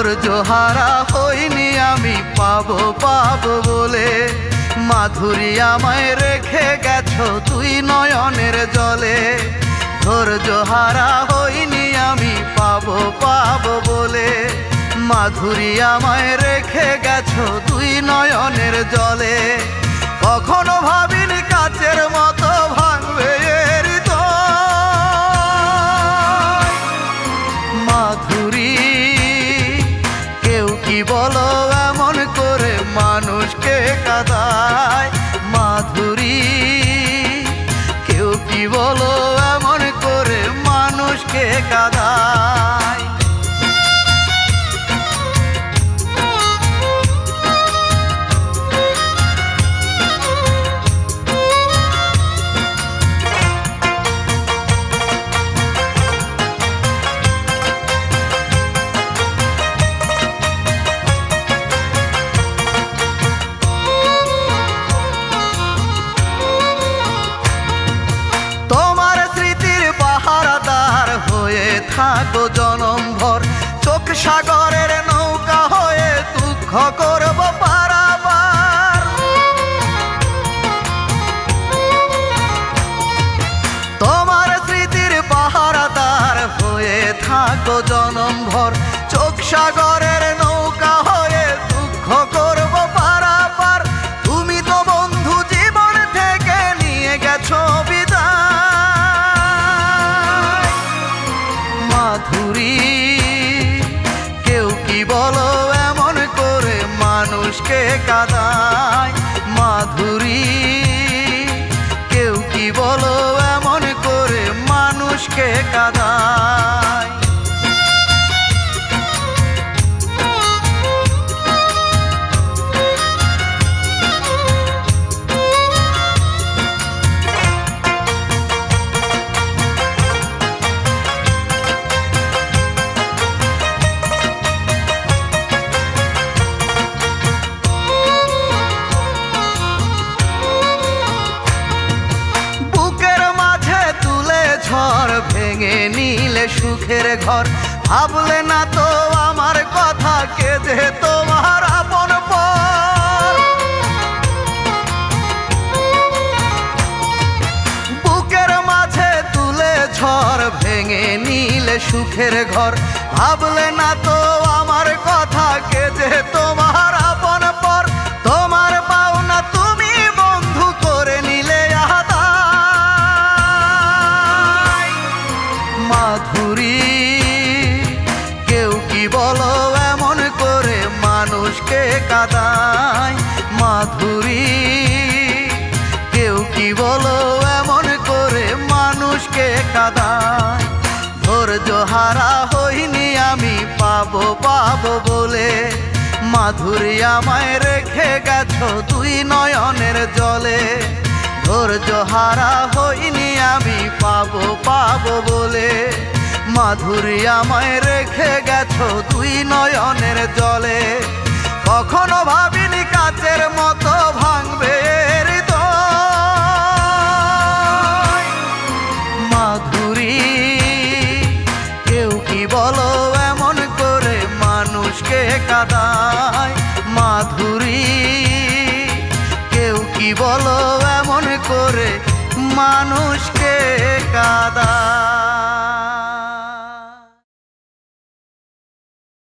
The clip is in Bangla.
হারা হইনি আমি পাবো পাবো বলে। মাধুরী আমায় রেখে গেছো তুই নয়নের জলে। ধৈর্য হারা হইনি আমি পাবো পাবো বলে। মাধুরী আমায় রেখে গেছো তুই নয়নের জলে। কখনো ভাবিনি কাচের মতো মানুষকে কাদায় থাকো জনম ভর। চোখ সাগরের নৌকা হয়ে দুঃখ করব পারাবার। তোমার স্মৃতির পাহারাদার হয়ে থাকো জনম ভর। চোখ সাগরের মানুষকে কাদায় মাধুরী। কেউ কি বলো এমন করে মানুষকে কাদায়? সুখের ঘর। ভাবলে না তো আমার কথা কে যে তোমার আপন বুকের মাঝে তুলে ঝড় ভেঙে নিলে সুখের ঘর। ভাবলে না তো কাদায় মাধুরী। কেউ কি বলো এমন করে মানুষকে কাদায়? ধৈর্য হারা হইনি আমি, পাবো পাবো বলে। মাধুরী আমায় রেখে গেছো তুই নয়নের জলে। ধৈর্য হারা হইনি আমি, পাবো পাবো বলে। মাধুরী আমায় রেখে গেছো তুই নয়নের জলে। কখনো ভাবিনি কাচের মতো ভাঙবে মাধুরী কেউ কি বলো এমন করে মানুষকে কাদায়? কেউ কি বলো এমন করে মানুষকে